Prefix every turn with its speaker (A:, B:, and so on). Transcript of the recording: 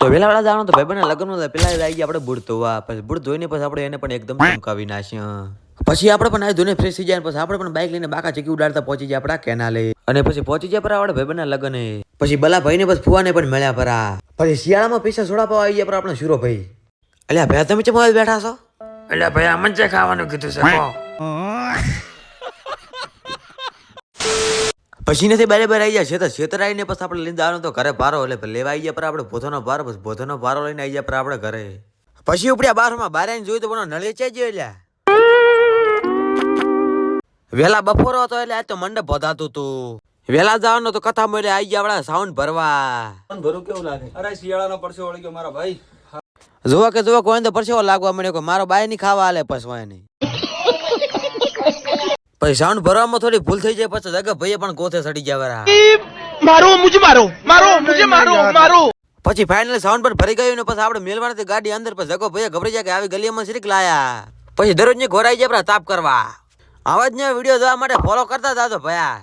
A: તો વેલા વેલા જવાનું તો ભાઈબંધના લગ્ન પેલા આવી ગયા આપણે બુડ ધોવા પછી બુડ ધોઈને પછી આપણે એને પણ એકદમ ચમકાવી નાખ્યા પછી આપણે પણ આવી ધોઈને ફ્રેશ થઈ જાય પછી આપણે પણ બાઇક લઈને બાકા ચીકી ઉડાડતા પહોંચી જાય આપણા કેનાલે. અને પછી પહોંચી જાય પર આપણે ભાઈ બના લગ્ન. પછી બલા ભાઈને પછી ફુવાને પણ મળ્યા પરા. પછી શિયાળામાં પૈસા સોડા પાવા આવી ગયા પર આપણે શીરો ભાઈ અલ્યા ભાઈ તમે ચમ બેઠા છો?
B: એટલે ભાઈ આ મંચે ખાવાનું કીધું છે
A: પછી નથી બારે આવી જાય. છેતર છેતર આવીને પછી આપણે લઈને જવાનું તો ઘરે પારો એટલે લેવા આવી ગયા પર આપણે ભોથોનો પારો પછી ભોથોનો પારો લઈને આવી ગયા પર આપણે ઘરે. પછી ઉપડ્યા બારમાં બાર આવીને જોયું તો પણ નળી છે જ વેલા બપોરો હતો એટલે આજ તો મંડપ ભોધાતું હતું. વેલા જવાનો તો કથા મળે આવી ગયા આપણા સાઉન્ડ ભરવા.
C: ભરું કેવું લાગે? અરે શિયાળાનો પરસેવો વળી ગયો મારા ભાઈ.
A: જોવા કે જોવા કોઈ તો પરસેવો લાગવા મળ્યો કે મારો બાયની ખાવા આલે પછી પછી સાઉન્ડ ભરવામાં થોડી ભૂલ થઈ જાય પછી દગા ભાઈએ પણ ગોથે સડી ગયા
D: મારો મુજે મારો મારો મુજે મારો મારો.
A: પછી ફાઇનલ સાઉન્ડ પર ભરી ગયું ને પછી આપણે મેલવાને ગાડી અંદર પછી જગો ભાઈએ ગભરી જાય કે આવી ગલીમાં શ્રીક લાયા. પછી દરરોજ ને ઘોરાઈ જાય તાપ કરવા. આવા જ વીડિયો જોવા માટે ફોલો કરતા હતા તો ભયા.